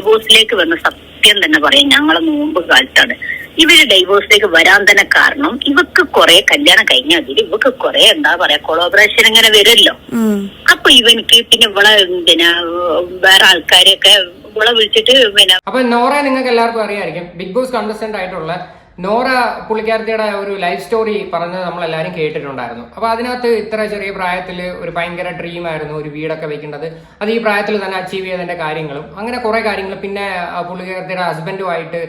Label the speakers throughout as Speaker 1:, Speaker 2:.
Speaker 1: ഡൈവോഴ്സിലേക്ക് വന്ന സത്യം തന്നെ പറയാം. ഞങ്ങളെ മുമ്പ് കാലത്താണ്. ഇവർ ഡൈവോഴ്സിലേക്ക് വരാൻ തന്നെ കാരണം ഇവക്ക് കുറെ കല്യാണം കഴിഞ്ഞ അതിൽ ഇവക്ക് കുറെ എന്താ പറയാ കൊളോബറേഷൻ ഇങ്ങനെ വരുമല്ലോ. അപ്പൊ ഇവനിക്ക് പിന്നെ ഇവളെ പിന്നെ വേറെ ആൾക്കാരെയൊക്കെ ഇവളെ വിളിച്ചിട്ട് പിന്നെ
Speaker 2: അപ്പൊ നോറ നിങ്ങൾക്ക് എല്ലാവർക്കും അറിയായിരിക്കും. ബിഗ് ബോസ് കണ്ടസ്റ്റന്റ് ആയിട്ടുള്ള നോറ പുള്ളിക്കാരത്തിയുടെ ഒരു ലൈഫ് സ്റ്റോറി പറഞ്ഞത് നമ്മൾ എല്ലാവരും കേട്ടിട്ടുണ്ടായിരുന്നു. അപ്പൊ അതിനകത്ത് ഇത്ര ചെറിയ പ്രായത്തിൽ ഒരു ഭയങ്കര ഡ്രീം ആയിരുന്നു ഒരു വീടൊക്കെ വെക്കേണ്ടത്. അത് ഈ പ്രായത്തിൽ തന്നെ അച്ചീവ് ചെയ്തതിന്റെ കാര്യങ്ങളും അങ്ങനെ കുറെ കാര്യങ്ങൾ പിന്നെ പുള്ളിക്കാരത്തിയുടെ ഹസ്ബൻഡുമായിട്ട്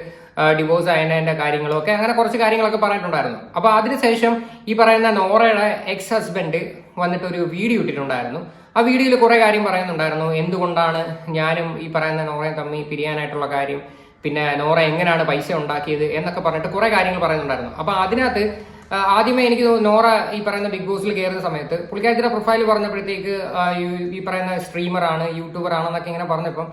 Speaker 2: ഡിവോഴ്സ് ആയതിന്റെ കാര്യങ്ങളും ഒക്കെ അങ്ങനെ കുറച്ച് കാര്യങ്ങളൊക്കെ പറഞ്ഞിട്ടുണ്ടായിരുന്നു. അപ്പൊ അതിനുശേഷം ഈ പറയുന്ന നോറയുടെ എക്സ് ഹസ്ബൻഡ് വന്നിട്ട് ഒരു വീഡിയോ ഇട്ടിട്ടുണ്ടായിരുന്നു. ആ വീഡിയോയിൽ കുറെ കാര്യം പറയുന്നുണ്ടായിരുന്നു. എന്തുകൊണ്ടാണ് ഞാനും ഈ പറയുന്ന നോറയും തമ്മിൽ പിരിയാനായിട്ടുള്ള കാര്യം പിന്നെ നോറ എങ്ങനെയാണ് പൈസ ഉണ്ടാക്കിയത് എന്നൊക്കെ പറഞ്ഞിട്ട് കുറെ കാര്യങ്ങൾ പറയുന്നുണ്ടായിരുന്നു. അപ്പൊ അതിനകത്ത് ആദ്യമേ എനിക്ക് നോറ ഈ പറയുന്ന ബിഗ് ബോസിൽ കയറുന്ന സമയത്ത് പുള്ളിക്കാരത്തിന്റെ പ്രൊഫൈൽ പറഞ്ഞപ്പോഴത്തേക്ക് ഈ- പറയുന്ന സ്ട്രീമർ ആണ് യൂട്യൂബർ ആണെന്നൊക്കെ ഇങ്ങനെ പറഞ്ഞപ്പം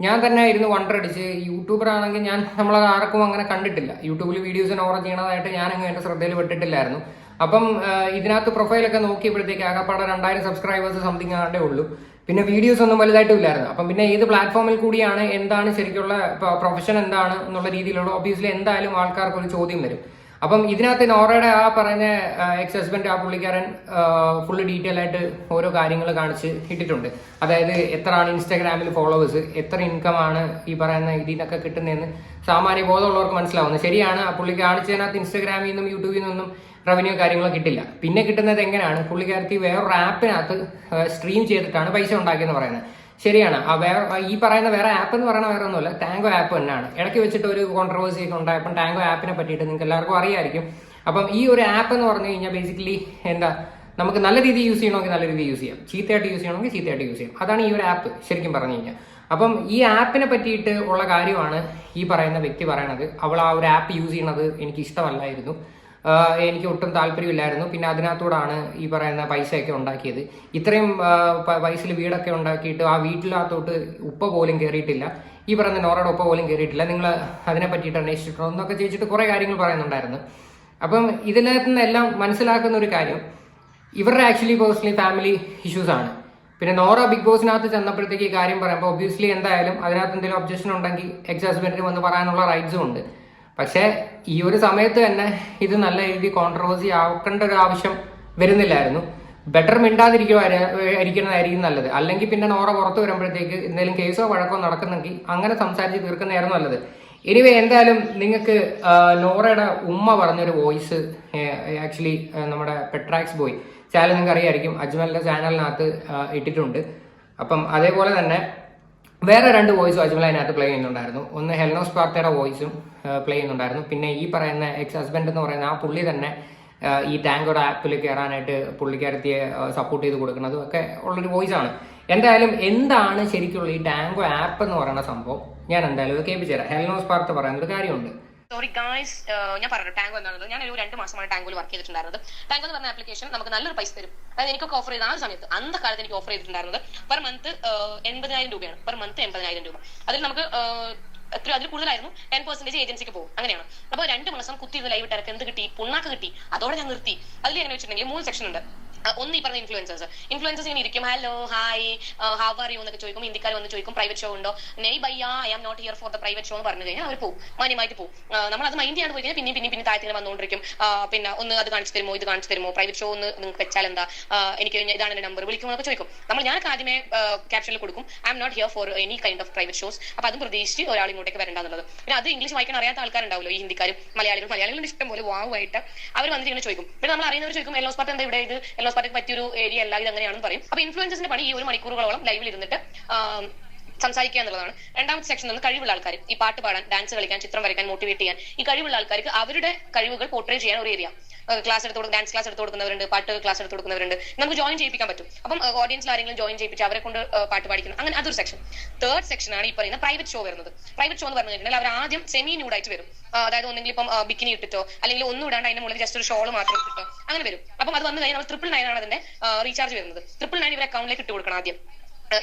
Speaker 2: ഞാൻ തന്നെ ഇരുന്ന് വണ്ടർ അടിച്ച് യൂട്യൂബർ ആണെങ്കിൽ ഞാൻ നമ്മളെ ആർക്കും അങ്ങനെ കണ്ടിട്ടില്ല. യൂട്യൂബിൽ വീഡിയോസ് നോറ ചെയ്യണതായിട്ട് ഞാൻ അങ്ങ് എന്റെ ശ്രദ്ധയിൽ പെട്ടിട്ടില്ലായിരുന്നു. അപ്പം ഇതിനകത്ത് പ്രൊഫൈലൊക്കെ നോക്കിയപ്പോഴത്തേക്ക് ആകപ്പാടെ രണ്ടായിരം സബ്സ്ക്രൈബേഴ്സ് സംതിങ് ആണ്ടേ ഉള്ളൂ. പിന്നെ വീഡിയോസ് ഒന്നും വലുതായിട്ടും ഇല്ലായിരുന്നു അപ്പം പിന്നെ ഏത് പ്ലാറ്റ്ഫോമിൽ കൂടിയാണ് എന്താണ് ശരിക്കുള്ള പ്രൊഫഷൻ എന്താണ് എന്നുള്ള രീതിയിലുള്ള ഒബിയസ്ലി എന്തായാലും ആൾക്കാർക്ക് ഒരു ചോദ്യം വരും. അപ്പം ഇതിനകത്ത് നോറയുടെ ആ പറഞ്ഞ എക്സ് ഹസ്ബൻഡ് ആ പുള്ളിക്കാരൻ ഫുള്ള് ഡീറ്റെയിൽ ആയിട്ട് ഓരോ കാര്യങ്ങൾ കാണിച്ച് ഇട്ടിട്ടുണ്ട്. അതായത് എത്ര ആണ് ഇൻസ്റ്റാഗ്രാമിൽ ഫോളോവേഴ്സ് എത്ര ഇൻകം ആണ് ഈ പറയുന്ന ഇതിൽ നിന്നൊക്കെ കിട്ടുന്നതെന്ന് സാമാന്യ ബോധമുള്ളവർക്ക് മനസ്സിലാവുന്നത്. ശരിയാണ് ആ പുള്ളി കാണിച്ചതിനകത്ത് ഇൻസ്റ്റാഗ്രാമിൽ നിന്നും യൂട്യൂബിൽ നിന്നും റവന്യൂ കാര്യങ്ങളോ കിട്ടില്ല. പിന്നെ കിട്ടുന്നത് എങ്ങനെയാണ്? പുള്ളിക്കാരത്തി വേറൊരു ആപ്പിനകത്ത് സ്ട്രീം ചെയ്തിട്ടാണ് പൈസ ഉണ്ടാക്കിയെന്ന് പറയുന്നത്. ശരിയാണ്. ആ വേറെ ഈ പറയുന്ന വേറെ ആപ്പ് എന്ന് പറയുന്ന വേറെ ഒന്നുമല്ല ടാങ്കോ ആപ്പ് തന്നെയാണ്. ഇടയ്ക്ക് വെച്ചിട്ട് ഒരു കോൺട്രവേഴ്സി ഒക്കെ ഉണ്ടായപ്പോൾ ടാങ്കോ ആപ്പിനെ പറ്റിയിട്ട് നിങ്ങൾക്ക് എല്ലാവർക്കും അറിയായിരിക്കും. അപ്പം ഈ ഒരു ആപ്പ് എന്ന് പറഞ്ഞു കഴിഞ്ഞാൽ ബേസിക്കലി എന്താ നമുക്ക് നല്ല രീതിയിൽ യൂസ് ചെയ്യണമെങ്കിൽ നല്ല രീതിയിൽ യൂസ് ചെയ്യാം. ചീത്തയായിട്ട് യൂസ് ചെയ്യണമെങ്കിൽ ചീത്തയായിട്ട് യൂസ് ചെയ്യാം. അതാണ് ഈ ഒരു ആപ്പ് ശരിക്കും പറഞ്ഞു കഴിഞ്ഞാൽ. അപ്പം ഈ ആപ്പിനെ പറ്റിയിട്ട് ഉള്ള കാര്യമാണ് ഈ പറയുന്ന വ്യക്തി പറയണത്. അവൾ ആ ഒരു ആപ്പ് യൂസ് ചെയ്യണത് എനിക്ക് ഇഷ്ടമല്ലായിരുന്നു. എനിക്ക് ഒട്ടും താല്പര്യമില്ലായിരുന്നു. പിന്നെ അതിനകത്തോടാണ് ഈ പറയുന്ന പൈസയൊക്കെ ഉണ്ടാക്കിയത്. ഇത്രയും പൈസയിൽ വീടൊക്കെ ഉണ്ടാക്കിയിട്ട് ആ വീട്ടിനകത്തോട്ട് ഉപ്പ പോലും കയറിയിട്ടില്ല ഈ പറയുന്ന നോറയുടെ ഉപ്പ പോലും കയറിയിട്ടില്ല നിങ്ങൾ അതിനെ പറ്റിയിട്ട് അന്വേഷിച്ചിട്ടോ എന്നൊക്കെ ചോദിച്ചിട്ട് കുറേ കാര്യങ്ങൾ പറയുന്നുണ്ടായിരുന്നു. അപ്പം ഇതിനകത്ത് നിന്നെല്ലാം മനസ്സിലാക്കുന്ന ഒരു കാര്യം ഇവരുടെ ആക്ച്വലി പേഴ്സണലി ഫാമിലി ഇഷ്യൂസ് ആണ്. പിന്നെ നോറ ബിഗ് ബോസിനകത്ത് ചെന്നപ്പോഴത്തേക്ക് ഈ കാര്യം പറയുമ്പോൾ ഒബ്വിയസ്ലി എന്തായാലും അതിനകത്ത് എന്തെങ്കിലും ഒബ്ജക്ഷൻ ഉണ്ടെങ്കിൽ എക്സ് ഹസ്ബൻഡിന് വന്ന് പറയാനുള്ള റൈറ്റ്സും ഉണ്ട്. പക്ഷേ ഈ ഒരു സമയത്ത് തന്നെ ഇത് നല്ല രീതിയിൽ കോൺട്രവേഴ്സി ആക്കേണ്ട ഒരു ആവശ്യം വരുന്നില്ലായിരുന്നു. ബെറ്റർ മിണ്ടാതിരിക്കുമായിരിക്കുന്നതായിരിക്കും നല്ലത്. അല്ലെങ്കിൽ പിന്നെ നോറ പുറത്ത് വരുമ്പോഴത്തേക്ക് എന്തെങ്കിലും കേസോ വഴക്കോ നടക്കുന്നെങ്കിൽ അങ്ങനെ സംസാരിച്ച് തീർക്കുന്നതായിരുന്നു നല്ലത്. എനിവേ എന്തായാലും നിങ്ങൾക്ക് നോറയുടെ ഉമ്മ പറഞ്ഞൊരു വോയിസ് ആക്ച്വലി നമ്മുടെ പെട്രാക്സ് ബോയ് ചാനൽ നിങ്ങൾക്ക് അറിയായിരിക്കും. അജ്മലിന്റെ ചാനലിനകത്ത് ഇട്ടിട്ടുണ്ട്. അപ്പം അതേപോലെ തന്നെ വേറെ രണ്ട് വോയിസും അജ്മൽ അതിനകത്ത് പ്ലേ ചെയ്യുന്നുണ്ടായിരുന്നു. ഒന്ന് ഹെൽനോസ് പാർത്തയുടെ വോയിസും പ്ലേ ചെയ്യുന്നുണ്ടായിരുന്നു. പിന്നെ ഈ പറയുന്ന എക്സ് ഹസ്ബൻഡ് എന്ന് പറയുന്ന ആ പുള്ളി തന്നെ ഈ ടാങ്കോടെ ആപ്പിൽ കയറാനായിട്ട് പുള്ളിക്കാരത്തിയെ സപ്പോർട്ട് ചെയ്ത് കൊടുക്കുന്നതും ഒക്കെ ഉള്ളൊരു വോയിസ് ആണ്. എന്തായാലും എന്താണ് ശരിക്കുള്ള ഈ ടാങ്കോ ആപ്പ് എന്ന് പറയുന്ന സംഭവം? ഞാൻ എന്തായാലും ഇത് കേൾപ്പിച്ചു തരാം. ഹെൽനോസ് പാർത്ത് പറയുന്ന ഒരു കാര്യമുണ്ട്.
Speaker 3: സോറി ഗായ്സ് ഞാൻ പറഞ്ഞു ടാങ്കോ എന്നുള്ളത് ഞാൻ ഒരു രണ്ട് മാസമാണ് ടാങ്കോയിൽ വർക്ക് ചെയ്തിട്ടുണ്ടായിരുന്നത്. ടാങ്കോ എന്ന് പറഞ്ഞ ആപ്ലിക്കേഷൻ നമുക്ക് നല്ലൊരു പൈസ തരും. അതായത് എനിക്കൊക്കെ ഓഫർ ചെയ്ത ആ സമയത്ത് അന്ന കാലത്ത് എനിക്ക് ഓഫർ ചെയ്തിട്ടുണ്ടായിരുന്നത് പെർ മന്ത് എൺപതിനായിരം രൂപയാണ്. പെർ മന്ത് എൺപതിനായിരം രൂപ. അതിൽ നമുക്ക് എത്ര അതിൽ കൂടുതലായിരുന്നു? ടെൻ പെർസെന്റേജ് ഏജൻസിക്ക് പോകും. അങ്ങനെയാണ്. അപ്പോൾ രണ്ട് മാസം കുത്തി ലൈവ് ഇട്ടിറക്ക് എന്ത് കിട്ടി? പുണ്ണാക്ക് കിട്ടി. അതോടെ ഞാൻ നിർത്തി. അതിൽ എങ്ങനെ വെച്ചിട്ടുണ്ടെങ്കിൽ മൂന്ന് സെക്ഷൻ ഉണ്ട്. ഒന്ന് ഈ പറഞ്ഞ ഇൻഫ്ലുവൻസേഴ്സ് ഇൻഫ്ലുവൻസേഴ്സ് ഇങ്ങനെ ഇരിക്കും hello hi how are you എന്നൊക്കെ ചോദിക്കും ഹിന്ദിക്കാർ വന്ന് ചോദിക്കും പ്രൈവറ്റ് ഷോ ഉണ്ടോ? നെയ് ബയ്യ I am not here for the private show എന്ന് പറഞ്ഞു കഴിഞ്ഞാൽ അവർ പോകും മാന്യമായിട്ട് പോകും നമ്മൾ അത് മൈൻഡ് ചെയ്യാണ്ട് പോയി കഴിഞ്ഞാൽ പിന്നെയും പിന്നെയും പിന്നെ താഴത്തിന് വന്നുകൊണ്ടിരിക്കും പിന്നെ ഒന്ന് അത് കാണിച്ചു തരുമോ ഇത് കാണിച്ചു തരുമോ പ്രൈവറ്റ് ഷോ ഒന്ന് നിങ്ങൾക്ക് വെച്ചാൽ എന്താ? എനിക്ക് ഇതാണ് എന്റെ നമ്പർ വിളിക്കുമോ എന്നൊക്കെ ചോദിക്കും. നമ്മൾ ഞാൻ ആദ്യമേ ക്യാപ്ഷനിൽ കൊടുക്കും I am not here for any kind of private shows അപ്പൊ അതും പ്രതീക്ഷിച്ച് ഒരാൾ ഇങ്ങോട്ടേക്ക് വരണ്ടെന്നുള്ളത് പിന്നെ അത് ഇംഗ്ലീഷ് വായിക്കാൻ അറിയാത്ത ആൾക്കാരുണ്ടാവുമല്ലോ ഈ ഹിന്ദിക്കാരും മലയാളികളും മലയാളികളും ഇഷ്ടം പോലെ വാവുമായിട്ട് അവർ വന്നിട്ട് ഇങ്ങനെ ചോദിക്കും. പിന്നെ നമ്മൾ അറിയുന്നവർ ചോദിക്കും എല്ലോസ് പാർട്ട് എന്താ ഇവിടെ ഇത്? എല്ലോസ് പാട്ട് പറ്റിയൊരു ഏരിയ അല്ല ഇത് അങ്ങനെയാണെന്ന് പറയും. അപ്പൊ ഇൻഫ്ലുവൻസിന്റെ പണി ഈ ഒരു മണിക്കൂറുകളോളം ലൈവിൽ ഇരുന്നിട്ട് സംസാരിക്കുക എന്നുള്ളതാണ്. രണ്ടാമത്തെ സെക്ഷൻ നിന്ന് കഴിവുള്ള ആൾക്കാർ ഈ പാട്ട് പാടാൻ ഡാൻസ് കളിക്കാൻ ചിത്രം വരയ്ക്കാൻ മോട്ടിവേറ്റ് ചെയ്യാൻ. ഈ കഴിവുള്ള ആൾക്കാർക്ക് അവരുടെ കഴിവുകൾ പോർട്രേ ചെയ്യാൻ ഒരു ഏരിയ ക്ലാസ് എടുത്ത് കൊടുക്കുന്ന ഡാൻസ് ക്ലാസ് എടുത്ത് കൊടുക്കുന്നവരുണ്ട് പാട്ട് ക്ലാസ് എടുത്ത് കൊടുക്കുന്നവരുണ്ട്. നമുക്ക് ജോയിൻ ചെയ്യിപ്പിക്കാൻ പറ്റും. അപ്പം ഓഡിയൻസിൽ ആരെങ്കിലും ജോയിൻ ചെയ്യിപ്പിച്ച് അവരെ കൊണ്ട് പാട്ട് പാടിക്കണം. അങ്ങനെ അതൊരു സെക്ഷൻ തേർഡ് സെക്ഷൻ ആണ് ഈ പറയുന്ന പ്രൈവറ്റ് ഷോ വരുന്നത്. പ്രൈവറ്റ് ഷോ എന്ന് പറഞ്ഞു കഴിഞ്ഞാൽ അവർ ആദ്യം സെമി ന്യൂഡായിട്ട് വരും. അതായത് ഒന്നെങ്കിൽ ഇപ്പം ബിക്കിനി ഇട്ടിട്ടോ അല്ലെങ്കിൽ ഒന്നും ഇടാണ്ട് അതിന്റെ മുകളിൽ ജസ്റ്റ് ഒരു ഷോൾ മാത്രം ഇട്ടിട്ടോ. അങ്ങനെ വരും. അപ്പം അത് വന്നു കഴിഞ്ഞാൽ നമ്മൾ ട്രിപ്പിൾ നയൻ ആണ് അതിന്റെ റീചാർജ് വരുന്നത്. ട്രിപ്പിൾ നയൻ ഇവർ അക്കൗണ്ടിലേക്ക് ഇട്ട് കൊടുക്കണം ആദ്യം.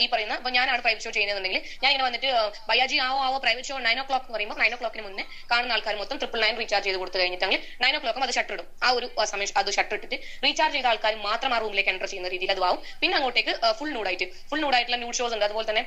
Speaker 3: ഈ പറയുന്ന ഇപ്പൊ ഞാനാണ് പ്രൈവറ്റ് ഷോ ചെയ്യുന്നതെന്നുണ്ടെങ്കിൽ ഞാൻ ഇങ്ങനെ വന്നിട്ട് ബയാജി ആവോ ആവോ private show nine o'clock എന്ന് പറയുമ്പോൾ നയൻ ഓ ക്ലോക്കിന് മുന്നേ കാണുന്ന ആൾക്കാർ മൊത്തം ട്രിപ്പിൾ നയൻ റീചാർജ് ചെയ്ത് കൊടുത്തു കഴിഞ്ഞിട്ടെങ്കിൽ നയൻ ഓ ക്ലോക്കും അത് ഷട്ടർ ഇടും. ആ ഒരു സമയം അത് ഷട്ടർ ഇട്ടിട്ട് റീചാർജ് ചെയ്ത ആൾക്കാർ മാത്രം ആ റൂമിലേക്ക് എന്റർ ചെയ്യുന്ന രീതിയിൽ അത് ആവും. പിന്നെ അങ്ങോട്ടേക്ക് ഫുൾ നൂഡായിട്ട് ഫുൾ നൂഡായിട്ടുള്ള ന്യൂഡ് ഷോസ് ഉണ്ട്. അതുപോലെ തന്നെ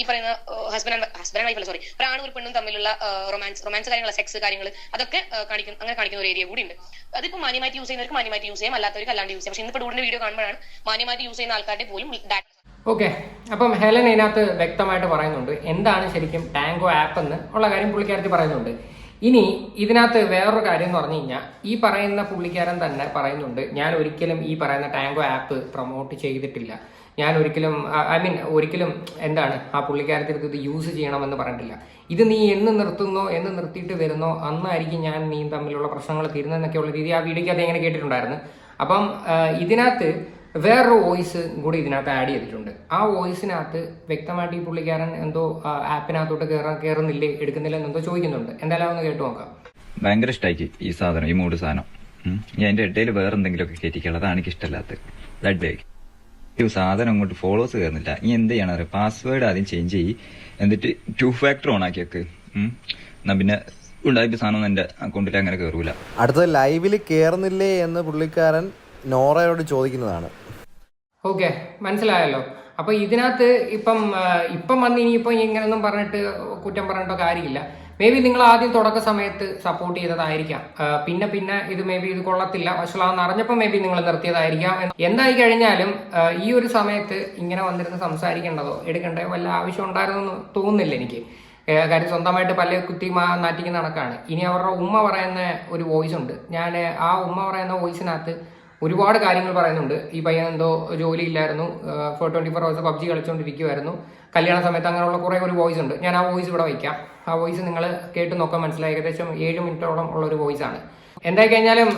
Speaker 3: ഈ പറയുന്ന husband and husband and wife sorry ഒരാണും ഒരു പെണ്ണും തമ്മിലുള്ള റൊമാൻസ് റൊമാൻസ് കാര്യങ്ങൾ സെക്സ് കാര്യങ്ങൾ അതൊക്കെ കാണിക്കുന്ന കാണിക്കും അങ്ങനെ കാണിക്കുന്ന ഒരു ഏരിയ കൂടി ഉണ്ട്. അതിപ്പോൾ മാന്യമായിട്ട് യൂസ് ചെയ്യുന്നവർക്ക് മാന്യമായിട്ട് യൂസ് ചെയ്യാം അല്ലാത്തവർക്ക് അല്ലാണ്ട് യൂസ് ചെയ്യാം. പക്ഷേ ഇപ്പോൾ ഡൂഡിന്റെ വീഡിയോ കാണുമ്പോഴാണ് മാന്യമായിട്ട് യൂസ് ചെയ്യുന്ന ആൾക്കാരുടെ പോലും ഡാറ്റ
Speaker 2: ഓക്കെ അപ്പം ഹെലൻ ഇതിനകത്ത് വ്യക്തമായിട്ട് പറയുന്നുണ്ട്. എന്താണ് ശരിക്കും ടാങ്കോ ആപ്പ് എന്ന് ഉള്ള കാര്യം പുള്ളിക്കാരത്തി പറയുന്നുണ്ട്. ഇനി ഇതിനകത്ത് വേറൊരു കാര്യം എന്ന് പറഞ്ഞു കഴിഞ്ഞാൽ ഈ പറയുന്ന പുള്ളിക്കാരൻ തന്നെ പറയുന്നുണ്ട് ഞാൻ ഒരിക്കലും ഈ പറയുന്ന ടാങ്കോ ആപ്പ് പ്രൊമോട്ട് ചെയ്തിട്ടില്ല. ഞാൻ ഒരിക്കലും ഐ മീൻ ഒരിക്കലും എന്താണ് ആ പുള്ളിക്കാരത്തിൽ ഇത് യൂസ് ചെയ്യണമെന്ന് പറഞ്ഞിട്ടില്ല. ഇത് നീ എന്ന് നിർത്തുന്നോ എന്ന് നിർത്തിയിട്ട് വരുന്നോ അന്നായിരിക്കും ഞാൻ നീ തമ്മിലുള്ള പ്രശ്നങ്ങൾ തീരുന്നതെന്നൊക്കെയുള്ള രീതി ആ വീഡിയോയ്ക്ക് അത് എങ്ങനെ കേട്ടിട്ടുണ്ടായിരുന്നു. അപ്പം ഇതിനകത്ത് വേറൊരു വോയിസ് കൂടി ഇതിനകത്ത് ആഡ് ചെയ്തിട്ടുണ്ട്. ആ വോയിസിനകത്ത് വ്യക്തമായിട്ട് ഈ പുള്ളിക്കാരൻ എന്തോ ആപ്പിനകത്തോട്ട് കയറാൻ കയറുന്നില്ലേ എടുക്കുന്നില്ല എന്നെന്തോ ചോദിക്കുന്നുണ്ട്. എന്തായാലും ഒന്ന് കേട്ടു നോക്കാം.
Speaker 4: ഭയങ്കര ഇഷ്ടമായി ഈ സാധനം ഈ മൂട് സാധനം. ഞാൻ എന്റെ ഇടയിൽ വേറെ എന്തെങ്കിലുമൊക്കെ കയറ്റിക്കുള്ളത് അതാണ് എനിക്ക് ഇഷ്ടമല്ലാത്തത് ദാറ്റ് ബേക്ക് ഈ സാധനം അങ്ങോട്ട് ഫോളോസ് കയറുന്നില്ല ഇനി എന്ത് ചെയ്യണം അറിയാം? പാസ്വേഡ് ആദ്യം ചേഞ്ച് ചെയ്യ്. എന്നിട്ട് ടു ഫാക്ടർ ഓൺ ആക്കി വെക്ക്. എന്നാ പിന്നെ ഉണ്ടായിട്ട് സാധനം എന്റെ അക്കൗണ്ടിൽ അങ്ങനെ കയറൂല
Speaker 5: അടുത്തത് ലൈവിൽ കയറുന്നില്ലേ എന്ന് പുള്ളിക്കാരൻ നോറയോട് ചോദിക്കുന്നതാണ്.
Speaker 2: ഓക്കെ മനസ്സിലായല്ലോ. അപ്പൊ ഇതിനകത്ത് ഇപ്പം ഇപ്പം വന്ന് ഇനിയിപ്പം ഇങ്ങനെയൊന്നും പറഞ്ഞിട്ട് കുറ്റം പറഞ്ഞിട്ടോ കാര്യമില്ല. മേ ബി നിങ്ങൾ ആദ്യം തുടക്ക സമയത്ത് സപ്പോർട്ട് ചെയ്തതായിരിക്കാം. പിന്നെ പിന്നെ ഇത് മേ ബി ഇത് കൊള്ളത്തില്ല. വഷളാന്ന് അറിഞ്ഞപ്പോൾ മേ ബി നിങ്ങൾ നിർത്തിയതായിരിക്കാം എന്തായി കഴിഞ്ഞാലും ഈ ഒരു സമയത്ത് ഇങ്ങനെ വന്നിരുന്ന് സംസാരിക്കേണ്ടതോ എടുക്കേണ്ടതോ വല്ല ആവശ്യം ഉണ്ടായിരുന്നു തോന്നുന്നില്ല എനിക്ക്. കാര്യം സ്വന്തമായിട്ട് പല കുത്തി മാ നാറ്റിക്കുന്ന കണക്കാണ്. ഇനി അവരുടെ ഉമ്മ പറയുന്ന ഒരു വോയിസ് ഉണ്ട്. ഞാൻ ആ ഉമ്മ പറയുന്ന വോയിസിനകത്ത് ഒരുപാട് കാര്യങ്ങൾ പറയുന്നുണ്ട്. ഈ പയ്യൻ എന്തോ ജോലി ഇല്ലായിരുന്നു four twenty four hours PUBG കളിച്ചുകൊണ്ടിരിക്കുമായിരുന്നു കല്യാണ സമയത്ത് അങ്ങനെയുള്ള കുറേ ഒരു വോയിസ് ഉണ്ട്. ഞാൻ ആ വോയിസ് ഇവിടെ വയ്ക്കാം. ആ വോയിസ് നിങ്ങൾ കേട്ട് നോക്കാൻ മനസ്സിലായി. ഏകദേശം ഏഴ് മിനിറ്റോളം ഉള്ള ഒരു വോയിസ് ആണ്. എന്തായി കഴിഞ്ഞാലും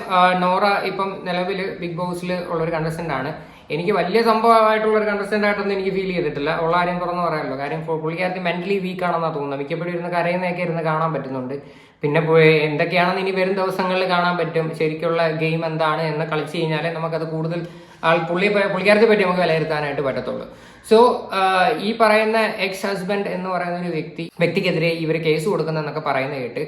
Speaker 2: നോറ ഇപ്പം നിലവിൽ ബിഗ് ബോസിൽ ഉള്ള ഒരു കണ്ടസ്റ്റന്റ് ആണ്. എനിക്ക് വലിയ സംഭവമായിട്ടുള്ള ഒരു കണ്ടസ്റ്റന്റ് ആയിട്ടൊന്നും എനിക്ക് ഫീൽ ചെയ്തിട്ടില്ല. ഉള്ള കാര്യം തുറന്നു പറയാമല്ലോ. കാര്യം പുള്ളിക്കാരത്തി മെന്റലി വീക്ക് ആണെന്നാണ് തോന്നുന്നത്. മിക്കപ്പോഴും ഇരുന്ന് കരയുന്നതൊക്കെ ഇരുന്ന് കാണാൻ പറ്റുന്നുണ്ട്. പിന്നെ എന്തൊക്കെയാണെന്ന് ഇനി വരും ദിവസങ്ങളിൽ കാണാൻ പറ്റും. ശരിക്കുള്ള ഗെയിം എന്താണ് എന്ന് കളിച്ചു കഴിഞ്ഞാൽ നമുക്കത് കൂടുതൽ ആൾ പുള്ളി പുള്ളിക്കാരത്തെ പറ്റി നമുക്ക് വിലയിരുത്താനായിട്ട് പറ്റത്തുള്ളൂ. സോ ഈ പറയുന്ന എക്സ് ഹസ്ബൻഡ് എന്ന് പറയുന്ന ഒരു വ്യക്തി വ്യക്തിക്കെതിരെ ഇവർ കേസ് കൊടുക്കുന്നതെന്നൊക്കെ പറയുന്ന കേട്ട്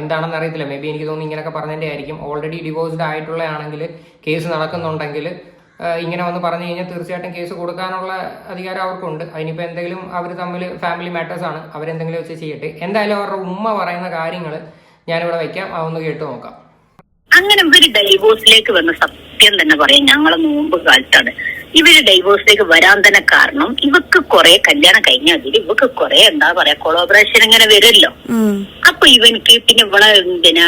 Speaker 2: എന്താണെന്ന് അറിയത്തില്ല. മേ ബി എനിക്ക് തോന്നുന്നു ഇങ്ങനെയൊക്കെ പറഞ്ഞതിന്റെ ആയിരിക്കും. ഓൾറെഡി ഡിവോഴ്സ്ഡ് ആയിട്ടുള്ള ആണെങ്കിൽ കേസ് നടക്കുന്നുണ്ടെങ്കിൽ ഇങ്ങനെ വന്ന് പറഞ്ഞു കഴിഞ്ഞാൽ തീർച്ചയായിട്ടും കേസ് കൊടുക്കാനുള്ള അധികാരം അവർക്കുണ്ട്. അതിനിപ്പോൾ എന്തെങ്കിലും അവർ തമ്മിൽ ഫാമിലി മാറ്റേഴ്സ് ആണ്. അവരെന്തെങ്കിലും വെച്ച് ചെയ്യട്ടെ. എന്തായാലും അവരുടെ ഉമ്മ പറയുന്ന കാര്യങ്ങൾ ഞാനിവിടെ വയ്ക്കാം അതൊന്ന് കേട്ട് നോക്കാം.
Speaker 1: അങ്ങനെ ഇവർ ഡൈവോഴ്സിലേക്ക് വന്ന സത്യം തന്നെ പറയാം. ഞങ്ങളെ മുമ്പ് കാലത്താണ് ഇവർ ഡൈവോഴ്സിലേക്ക് വരാൻ തന്നെ കാരണം ഇവക്ക് കുറെ കല്യാണം കഴിഞ്ഞ അതിൽ ഇവക്ക് കുറെ എന്താ പറയാ കൊളോബറേഷൻ ഇങ്ങനെ വരുമല്ലോ. അപ്പൊ ഇവനിക്ക് പിന്നെ ഇവളെ പിന്നെ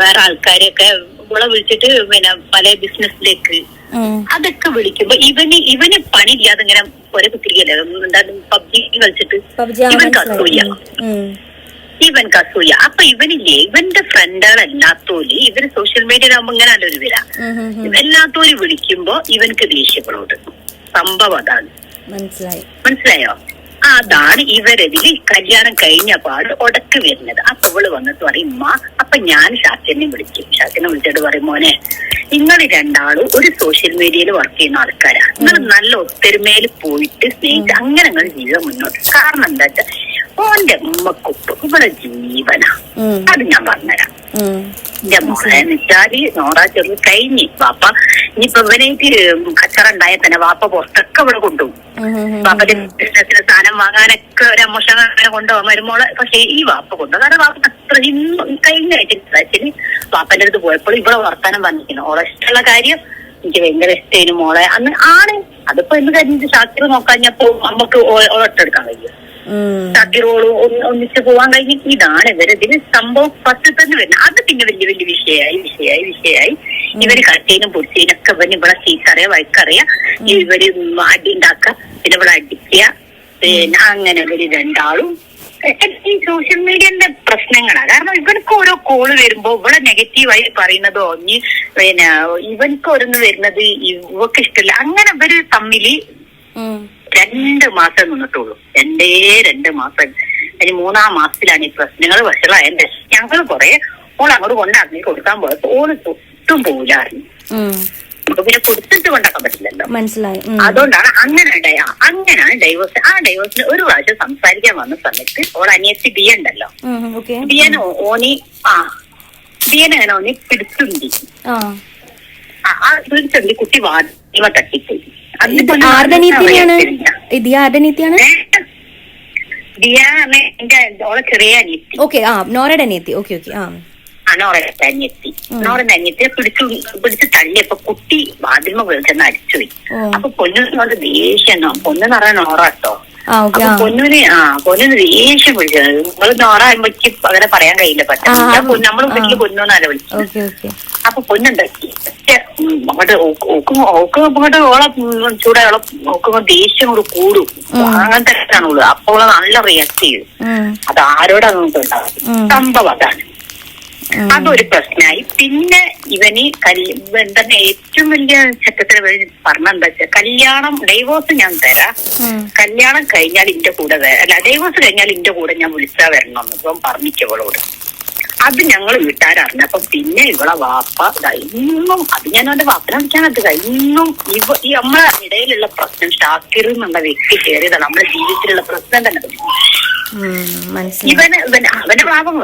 Speaker 1: വേറെ ആൾക്കാരെയൊക്കെ ഇവളെ വിളിച്ചിട്ട് പിന്നെ പല ബിസിനസ്സിലേക്ക് അതൊക്കെ വിളിക്കുമ്പോ ഇവന് ഇവന് പണിയില്ലാതെ ഇങ്ങനെ ഒരേ കുത്തിരിക്കല്ലേ? എന്താ പബ്ജി കളിച്ചിട്ട് ഇവൻ
Speaker 6: ഉം.
Speaker 1: ഇവൻ കസൂയ അപ്പൊ ഇവനില്ലേ ഇവന്റെ ഫ്രണ്ടുകളല്ലാത്തോൽ ഇവർ സോഷ്യൽ മീഡിയയിലാകുമ്പോ ഇങ്ങനെ ഒരു വില എല്ലാത്തോലി വിളിക്കുമ്പോ ഇവൻക്ക് ദേഷ്യപ്പെടും സംഭവം അതാണ്.
Speaker 6: മനസ്സിലായോ?
Speaker 1: അതാണ് ഇവരതിൽ കല്യാണം കഴിഞ്ഞ പാട് ഉടക്ക് വരുന്നത്. അപ്പൊ അവൾ വന്നിട്ട് പറയും ഉമ്മ അപ്പൊ ഞാൻ ശാസ്ത്രനെ വിളിക്കും. ശാസ്ത്രനെ വിളിച്ചിട്ട് പറയും മോനെ നിങ്ങൾ രണ്ടാളും ഒരു സോഷ്യൽ മീഡിയയിൽ വർക്ക് ചെയ്യുന്ന ആൾക്കാരാണ് നിങ്ങൾ നല്ല ഒത്തൊരുമയിൽ പോയിട്ട് സ്നേഹിച്ച് അങ്ങനെ നിങ്ങൾ ജീവിതം മുന്നോട്ട് കാരണം എന്താ വെച്ചാൽ ഓന്റെ ഉമ്മക്കുപ്പ് ഇവിടെ ജീവനാ. അത് ഞാൻ പറഞ്ഞുതരാം. എന്റെ മോളെ വെച്ചാൽ നോറാ ചെറു കഴിഞ്ഞ് വാപ്പ ഇനിയിപ്പൊ ഇവനേക്ക് കച്ചറ ഉണ്ടായ തന്നെ വാപ്പ പുറത്തൊക്കെ ഇവിടെ കൊണ്ടുപോകും. വാപ്പന്റെ ബിസിനസിന് സാധനം വാങ്ങാനൊക്കെ ഒരു അമ്മോഷം അങ്ങനെ കൊണ്ടുപോകാൻ മരുമോളെ പക്ഷെ ഈ വാപ്പ കൊണ്ടുപോകും. കാരണം വാപ്പ അത്ര ഇന്നും കഴിഞ്ഞ അച്ഛന് വാപ്പന്റെ അടുത്ത് പോയപ്പോൾ ഇവിടെ വർത്താനം വന്നിരിക്കുന്നു ഓളെ ഇഷ്ടമുള്ള കാര്യം എനിക്ക് ഭയങ്കര ഇഷ്ടമായിരുന്നു മോളെ. അന്ന് ആണ്. അതിപ്പോ എന്ന് കഴിഞ്ഞിട്ട് ശാസ്ത്രം നോക്കാഞ്ഞപ്പോ നമുക്ക് ഒട്ടെടുക്കാൻ കഴിയും. ഒന്ന് ഒന്നിച്ച് പോവാൻ കഴിഞ്ഞ ഇതാണ് ഇവരതിന് സംഭവം ഫസ്റ്റ് തന്നെ വരുന്നത്. അത് പിന്നെ വലിയ വലിയ വിഷയമായി വിഷയമായി വിഷയമായി. ഇവർ കട്ടേനും പൊടിച്ചേനും ഒക്കെ ഇവന് ഇവിടെ ചീത്തറിയ വഴക്കറിയ. ഇവർ അടി ഉണ്ടാക്കുക പിന്നെ ഇവിടെ അടിക്കുക പിന്നെ അങ്ങനെ ഇവർ രണ്ടാളും. ഈ സോഷ്യൽ മീഡിയന്റെ പ്രശ്നങ്ങളാണ് കാരണം ഇവനക്ക് ഓരോ കോൾ വരുമ്പോ ഇവിടെ നെഗറ്റീവായി പറയുന്നതോ ഇനി പിന്നെ ഇവനക്ക് ഓരോന്ന് വരുന്നത് ഇവക്ക് ഇഷ്ടമില്ല അങ്ങനെ ഇവർ
Speaker 6: തമ്മിൽ.
Speaker 1: രണ്ട് മാസം നിന്നിട്ടുള്ളൂ. രണ്ടേ രണ്ട് മാസം. അതിന് മൂന്നാം മാസത്തിലാണ് ഈ പ്രശ്നങ്ങൾ വഷളായത് ഞങ്ങൾ കുറെ ഓൾ അങ്ങോട്ട് കൊണ്ടാക്കി കൊടുക്കാൻ പോയത് ഓൾ തൊട്ടും പോലായിരുന്നു. നമുക്ക് പിന്നെ കൊടുത്തിട്ട് കൊണ്ടാക്കാൻ പറ്റില്ലല്ലോ.
Speaker 6: മനസ്സിലായി.
Speaker 1: അതുകൊണ്ടാണ് അങ്ങനെ ഡയ അങ്ങനെയാണ് ഡൈവോഴ്സ് ആ ഡൈവോഴ്സിൽ ഒരു പ്രാവശ്യം സംസാരിക്കാൻ വന്ന സമയത്ത് ഓൾ അനിയത്തി ബി ഉണ്ടല്ലോ. ബിയൻ ഓനി ആ ബിയൻ അങ്ങനെ ഓനി പിടിച്ചുണ്ടി.
Speaker 6: ആ.
Speaker 1: പിടിച്ചുണ്ടി. കുട്ടി വാദിമ തട്ടിപ്പോയി. അതിന്
Speaker 6: ആരുടെ ഇത് ആരുടെ നീതിയാണ്
Speaker 1: ഏ? എന്റെ ഓളെ ചെറിയ അനിയത്തി.
Speaker 6: ഓക്കെ ആ നോറയുടെ അനിയത്തി. ഓക്കെ ഓക്കെ ആ.
Speaker 1: നോറയുടെ അനിയത്തി. നോറയുടെ അനിയത്തിയെ പിടിച്ചു പിടിച്ച് തള്ളിയപ്പോ കുട്ടി വാതിൽമ വിളിച്ചെന്ന് അടിച്ചുപോയി. അപ്പൊ പൊന്നിനോട് ദേഷ്യം പൊന്നു പറയാൻ നോറ കേട്ടോ. അപ്പൊ
Speaker 6: ആ.
Speaker 1: ആ പൊന്നിന് ദേഷ്യം വിളിച്ചത് നിങ്ങൾ നോറ ആകുമ്പോഴേക്ക് അങ്ങനെ പറയാൻ കഴിയില്ല.
Speaker 6: പറ്റില്ല
Speaker 1: നമ്മൾ വീട്ടിൽ പൊന്നോന്നല്ല വിളിച്ചത്?
Speaker 6: Okay okay.
Speaker 1: അപ്പൊ പൊന്നുണ്ടാക്കി. അങ്ങോട്ട് ഓക്കും ഓക്കും അങ്ങോട്ട് ഓളെ ചൂടെ ഓളെ ഓക്കുമ്പോ ദേഷ്യം കൂടെ കൂടും. അങ്ങനത്തെ ഉള്ളത്. അപ്പൊ ഓളെ നല്ല റിയാക്ട് ചെയ്യും. അത് ആരോടാണ് ഉണ്ടാവും
Speaker 6: ഉം.
Speaker 1: സംഭവം അതാണ്. അതൊരു പ്രശ്നമായി. പിന്നെ ഇവന് എന്താ ഏറ്റവും വലിയ ചട്ടത്തിന് പറഞ്ഞ എന്താ വെച്ചാൽ കല്യാണം ഡൈവോഴ്സ് ഞാൻ തരാം. കല്യാണം കഴിഞ്ഞാൽ ഇന്റെ കൂടെ വേറെ അല്ല ഡൈവോഴ്സ് കഴിഞ്ഞാൽ ഇന്റെ കൂടെ ഞാൻ വിളിച്ചാ വരണം എന്ന് ഇപ്പം പറഞ്ഞിക്കവളോട് അത് ഞങ്ങൾ വീട്ടുകാരറിഞ്ഞപ്പം പിന്നെ ഇവളെ വാപ്പ ഇന്നും അത് ഞാൻ അവന്റെ വാപ്പനെ വിളിക്കാനത് ഇന്നും ഇവ ഈ നമ്മളെ ഇടയിലുള്ള പ്രശ്നം ഷാക്കിർ എന്നുള്ള വ്യക്തി കയറിയതാണ്. നമ്മുടെ ജീവിതത്തിലുള്ള പ്രശ്നം തന്നെ. ഇവന് ഇവന് അവന്റെ ഭാഗം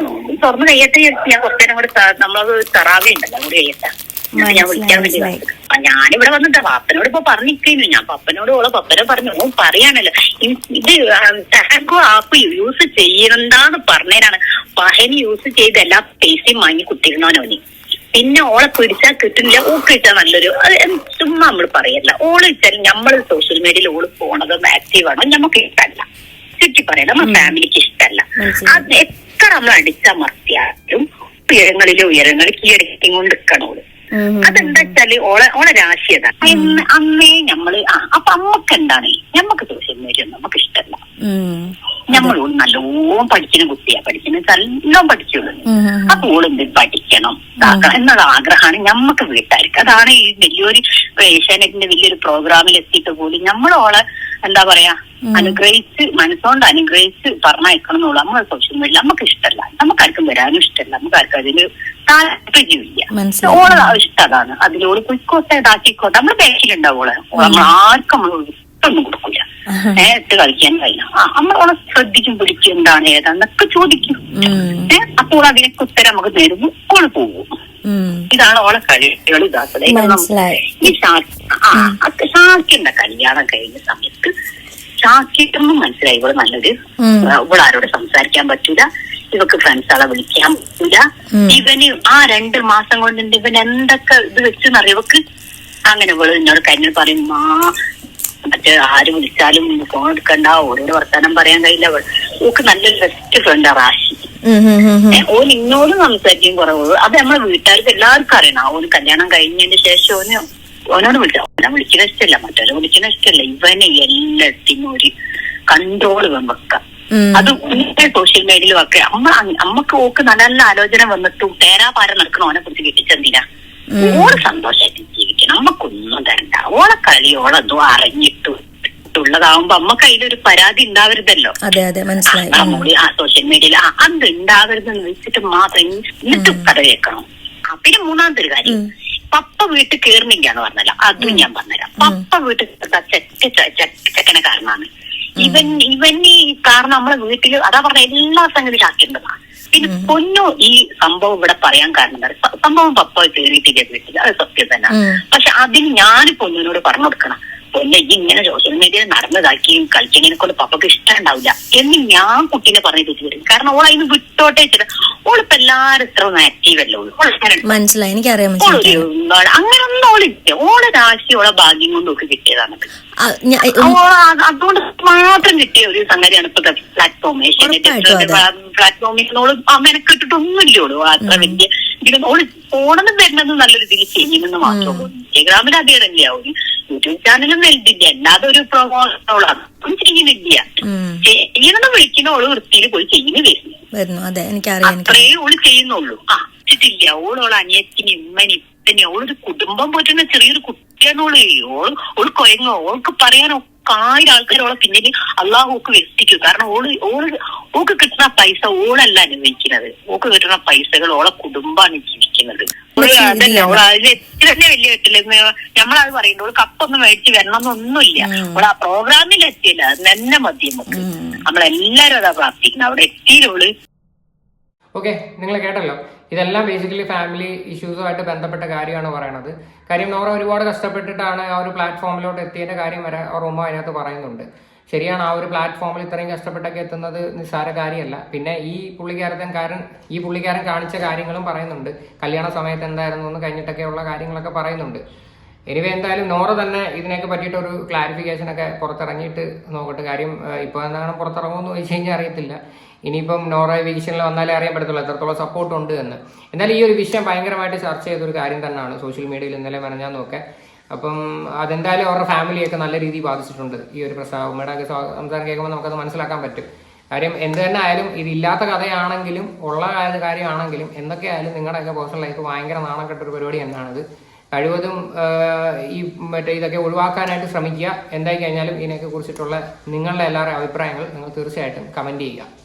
Speaker 1: തുറന്ന് കഴിയട്ടെ ഞാൻ കുറച്ചേരം കൂടെ നമ്മളത് തെറാവി ഉണ്ടല്ലോ കഴിയട്ടെ എന്നിട്ട് ഞാൻ വിളിക്കാൻ വേണ്ടി ഞാനിവിടെ വന്നിട്ട് പപ്പനോട് ഇപ്പൊ പറഞ്ഞിരിക്കുന്നു ഞാൻ പപ്പനോട് ഓളെ പപ്പനെ പറഞ്ഞു ഓ പറയാണല്ലോ ഇത് ടാഗോ ആപ്പ് യൂസ് ചെയ്യണ്ടാന്ന് പറഞ്ഞതിനാണ് പഹനി യൂസ് ചെയ്ത് എല്ലാ പൈസയും വാങ്ങി കുത്തിരുന്നോനോ നീ പിന്നെ ഓളെ പിടിച്ചാൽ കിട്ടുന്നില്ല. ഓ കിട്ടാൻ നല്ലൊരു അത് ചുമ്മാ നമ്മൾ പറയല്ല. ഓൾ വെച്ചാൽ നമ്മൾ സോഷ്യൽ മീഡിയയിൽ ഓൾ പോണതും ആക്റ്റീവ് ആണോ? നമുക്ക് ഇഷ്ടമല്ല ചുറ്റി പറയാം നമ്മുടെ ഫാമിലിക്ക് ഇഷ്ടമല്ല അത് എത്ര നമ്മൾ അടിച്ചമർത്തിയാലും ഉയരങ്ങളിലെ ഉയരങ്ങൾ കീഴടക്കി കൊണ്ട്
Speaker 6: നിൽക്കണോൾ
Speaker 1: അതെന്താ വെച്ചാൽ ഓളെ ഓളെ രാശിയത. അന്നേ നമ്മൾ ആ അപ്പൊ അമ്മയ്ക്ക് എന്താണ് ഞമ്മക്ക് ദോഷം വരും. നമുക്ക് ഇഷ്ടമല്ല ഞമ്മളോട് നല്ലോണം പഠിക്കുന്ന കുട്ടിയാ. പഠിക്കുന്ന നല്ലോണം പഠിച്ചുള്ളൂ അപ്പൊ ഓളെന്ത് പഠിക്കണം? എന്നുള്ള ആഗ്രഹമാണ് ഞമ്മക്ക് വീട്ടുകാർക്ക് അതാണ് ഈ വലിയൊരു ഏഷ്യാനെറ്റിന്റെ വലിയൊരു പ്രോഗ്രാമിൽ എത്തിയിട്ട് പോലും നമ്മളോളെ എന്താ പറയാ അനുഗ്രഹിച്ച് മനസ്സുകൊണ്ട് അനുഗ്രഹിച്ച് പറഞ്ഞയക്കണം എന്നുള്ള നമ്മളെ സോഷ്യൽ മീഡിയ നമുക്ക് ഇഷ്ടമല്ല നമുക്ക് ആർക്കും വരാനും ഇഷ്ടമല്ല നമുക്ക് ആർക്കും അതിന് താല്പര്യമില്ല. ഓളെ ഇഷ്ടം അതാണ് അതിലോട് പൊയ്ക്കോട്ടെ ഇതാക്കിക്കോട്ടെ. നമ്മുടെ ബാക്കിലുണ്ടാവോളെ നമ്മൾ ആർക്കും നമ്മൾ ഒന്നും കൊടുക്കില്ല നേരത്തെ കളിക്കാൻ കഴിയില്ല. ആ, നമ്മൾ ഓളെ ശ്രദ്ധിക്കും പിടിക്കും എന്താണ് ഏതാന്നൊക്കെ ചോദിക്കും. ഏഹ് അപ്പോൾ അതിനൊക്കെ ഉത്തരം നമുക്ക് നേരുന്നു ഓൾ പോകും. ഇതാണ് ഓളെ കളികൾ ഇതാക്കുന്നത്. ഈ ഷാ- ആ ഷാക്കിന്റെ കല്യാണം കഴിഞ്ഞ സമയത്ത് ഷാക്കിട്ടൊന്നും മനസ്സിലായി. ഇവൾ നല്ലൊരു ആരോട് സംസാരിക്കാൻ പറ്റൂല. ഇവക്ക് ഫ്രണ്ട്സുകളെ വിളിക്കാൻ പറ്റൂല. ഇവന് ആ രണ്ട് മാസം കൊണ്ട് ഇവൻ എന്തൊക്കെ ഇത് വെച്ചെന്നറിയവക്ക് അങ്ങനെ ഇവൾ എന്നോട് കഴിഞ്ഞ പറയും മാ മറ്റേ ആര് വിളിച്ചാലും ഫോൺ എടുക്കണ്ട ഓരോട് വർത്താനം പറയാൻ കഴിയില്ല. ഓക്ക് നല്ലൊരു ബെസ്റ്റ് ഫ്രണ്ടാ റാഷി. ഓൻ ഇന്നോട് സംസാരിക്കും കുറവ്. അത് നമ്മളെ വീട്ടുകാർക്ക് എല്ലാവർക്കും അറിയണം. ഓന് കല്യാണം കഴിഞ്ഞതിന് ശേഷം ഓന് ഓനോട് വിളിച്ച ഓനെ വിളിക്കുന്ന ഇഷ്ടമല്ല മറ്റൊരു വിളിക്കുന്ന ഇഷ്ടമല്ല ഇവനെ എല്ലാത്തിനും ഒരു കൺട്രോൾ വെക്കാം
Speaker 6: അത്
Speaker 1: അത് സോഷ്യൽ മീഡിയയിലും ഒക്കെ. അമ്മ അമ്മയ്ക്ക് ഓക്ക് നല്ല നല്ല ആലോചന വന്നിട്ടും തേരാപാരം നടക്കണം ഓനെ കുറിച്ച് കിട്ടിച്ചെന്തിനാ ഓട് സന്തോഷമായിട്ട് ജീവിക്കണം നമുക്കൊന്നും തരണ്ട. ഓളെ കളി ഓളെന്തോ അറിഞ്ഞിട്ടു ഉള്ളതാവുമ്പോ അമ്മയ്ക്ക് അതിലൊരു പരാതി ഉണ്ടാവരുതല്ലോ
Speaker 6: അതെ അതെ മനസ്സിലായി.
Speaker 1: ആ സോഷ്യൽ മീഡിയയിൽ അത് ഉണ്ടാവരുതെന്ന് വെച്ചിട്ട് മാത്രം എന്നിട്ട് കഥ കേൾക്കണം. പിന്നെ മൂന്നാമത്തെ ഒരു കാര്യം പപ്പ വീട്ടിൽ കേറുന്നില്ല എന്ന് പറഞ്ഞല്ലോ. അതും ഞാൻ പറഞ്ഞുതരാം. പപ്പ വീട്ടിൽ ചെക്കനെ കാരണമാണ്. ഇവൻ ഇവൻ ഈ കാരണം നമ്മളെ വീട്ടിൽ അതാ പറഞ്ഞ എല്ലാ സംഗതി ആക്കേണ്ടതാണ് പിന്നെ പൊന്നു ഈ സംഭവം ഇവിടെ പറയാൻ കാരണം? സംഭവം പപ്പ കയറിയിട്ട് വീട്ടിൽ അത് സത്യം തന്നെ. പക്ഷെ അതിന് ഞാൻ പൊന്നുവിനോട് പറഞ്ഞു കൊടുക്കണം പൊന്നെ ഇങ്ങനെ സോഷ്യൽ മീഡിയയിൽ നടന്നതാക്കിയും കളിച്ചെങ്ങനെ കൊണ്ട് പപ്പക്ക് ഇഷ്ടം ഉണ്ടാവില്ല. എന്ന് ഞാൻ കുട്ടീനെ പറഞ്ഞു തെറ്റിവരും കാരണം ഓൾ അതിന് വിട്ടോട്ടേ വെച്ചിട്ട് ഓളിപ്പോ എല്ലാരും ഇത്ര ഒന്നും ആക്റ്റീവ് അല്ല അങ്ങനെ
Speaker 6: മനസ്സിലായി. എനിക്കറിയാം
Speaker 1: എന്താണ് അങ്ങനൊന്നും ഓളില്ല ഓളെ രാശി ഓളെ ഭാഗ്യം കൊണ്ട് ഒക്കെ കിട്ടിയതാണ്. അതുകൊണ്ട് മാത്രം കിട്ടിയ ഒരു സംഗതിയാണ് ഇപ്പൊ
Speaker 6: പ്ലാറ്റ്ഫോമേഷൻ.
Speaker 1: പ്ലാറ്റ്ഫോമിൽ ഓൾ അമ്മേനെക്കിട്ടിട്ടൊന്നുമില്ല ഓൾ. അത്ര വലിയ ഇതിലും ഓൾ പോണെന്നും വരണമെന്ന് നല്ലൊരു ഇതിൽ ചെയ്യുന്നു മാത്രമേ ഇൻസ്റ്റഗ്രാമിൽ അതേ ഒരു യൂട്യൂബ് ചാനലും വലുതില്ല. അല്ലാതെ ഒരു പ്രൊമോഷനോളാണ് ചെയ്യുന്നില്ല. ചെയ്യണമെന്ന് വിളിക്കുന്ന ഓൾ വൃത്തിയിൽ പോയി ചെയ്യുന്നു വരുന്നു.
Speaker 6: അതെ എനിക്കറിയാം എനിക്ക്
Speaker 1: അത്രേ ഓൾ ചെയ്യുന്നുള്ളൂ. ആ വെച്ചിട്ടില്ല ഓളോൾ അനിയത്തിന് ഇമ്മനി ഇപ്പനി ഓളൊരു കുടുംബം പോറ്റുന്ന ചെറിയൊരു കുട്ടിയാണോൾ ഓൾ ഓൾ കൊയങ്ങോ. ഓൾക്ക് പറയാനൊക്കെ ആയിരം ആൾക്കാരോളം ഓളെ പിന്നിൽ അള്ളാഹുക്ക് എത്തിക്കും കാരണം ഓൾ ഓൾ ഓക്ക് കിട്ടുന്ന പൈസ ഓളല്ല അനുഭവിക്കുന്നത്. ഓക്ക് കിട്ടുന്ന പൈസകൾ ഓളെ കുടുംബാണ് ജീവിക്കുന്നത്.
Speaker 6: ഓൾ
Speaker 1: അതല്ല. ഓൾ അതിൽ എത്ര തന്നെ വലിയ കെട്ടില്ല നമ്മളത് പറയുന്നത് ഓൾ കപ്പൊന്നും മേടിച്ച് വരണം എന്നൊന്നുമില്ല ഓൾ ആ പ്രോഗ്രാമിൽ എത്തിയില്ല. തന്നെ മതി നമുക്ക്. നമ്മളെല്ലാരും അതാ പ്രാർത്ഥിക്കുന്നത്. അവിടെ എത്തിയില്ലോൾ
Speaker 2: ഓക്കെ നിങ്ങൾ കേട്ടല്ലോ. ഇതെല്ലാം ബേസിക്കലി ഫാമിലി ഇഷ്യൂസുമായിട്ട് ബന്ധപ്പെട്ട കാര്യമാണ് പറയണത്. കാര്യം നോറ ഒരുപാട് കഷ്ടപ്പെട്ടിട്ടാണ് ആ ഒരു പ്ലാറ്റ്ഫോമിലോട്ട് എത്തിയതിന്റെ കാര്യം വരെ ഉമ്മ അതിനകത്ത് പറയുന്നുണ്ട്. ശരിയാണ് ആ ഒരു പ്ലാറ്റ്ഫോമിൽ ഇത്രയും കഷ്ടപ്പെട്ടൊക്കെ എത്തുന്നത് നിസ്സാര കാര്യമല്ല. പിന്നെ ഈ പുള്ളിക്കാരൻ ഈ പുള്ളിക്കാരൻ കാണിച്ച കാര്യങ്ങളും പറയുന്നുണ്ട്. കല്യാണ സമയത്ത് എന്തായിരുന്നു എന്ന് കഴിഞ്ഞിട്ടൊക്കെയുള്ള കാര്യങ്ങളൊക്കെ പറയുന്നുണ്ട്. എനിവേ എന്തായാലും നോറ തന്നെ ഇതിനെയൊക്കെ പറ്റിയിട്ട് ഒരു ക്ലാരിഫിക്കേഷൻ ഒക്കെ പുറത്തിറങ്ങിയിട്ട് നോക്കട്ടെ. കാര്യം ഇപ്പോൾ എന്താണ് പുറത്തിറങ്ങുമെന്ന് ചോദിച്ചു കഴിഞ്ഞാൽ അറിയത്തില്ല. ഇനിയിപ്പം നോറ വിഷനിൽ വന്നാലേ അറിയാൻ പറ്റത്തുള്ളൂ. എത്രത്തോളം സപ്പോർട്ട് ഉണ്ട് എന്ന്. എന്നാൽ ഈ ഒരു വിഷയം ഭയങ്കരമായിട്ട് ചർച്ച ചെയ്തൊരു കാര്യം തന്നെയാണ് സോഷ്യൽ മീഡിയയിൽ ഇന്നലെ മെനഞ്ഞാന്നൊക്കെ അപ്പം അതെന്തായാലും അവരുടെ ഫാമിലിയൊക്കെ നല്ല രീതിയിൽ ബാധിച്ചിട്ടുണ്ട് ഈ ഒരു പ്രസ്താവം. ഉമ്മയുടെ സംസാരം കേൾക്കുമ്പോൾ നമുക്കത് മനസ്സിലാക്കാൻ പറ്റും. കാര്യം എന്ത് തന്നെ ആയാലും ഇതില്ലാത്ത കഥയാണെങ്കിലും ഉള്ള കാര്യമാണെങ്കിലും കാര്യമാണെങ്കിലും എന്തൊക്കെയായാലും നിങ്ങളുടെയൊക്കെ പേഴ്സണൽ ലൈഫ് ഭയങ്കര നാണം കെട്ടൊരു പരിപാടി തന്നെയാണിത്. കഴിവതും ഈ മറ്റേ ഇതൊക്കെ ഒഴിവാക്കാനായിട്ട് ശ്രമിക്കുക. എന്തായി കഴിഞ്ഞാലും ഇതിനെയൊക്കെ കുറിച്ചിട്ടുള്ള നിങ്ങളുടെ എല്ലാവരുടെ അഭിപ്രായങ്ങൾ നിങ്ങൾ തീർച്ചയായിട്ടും കമന്റ് ചെയ്യുക.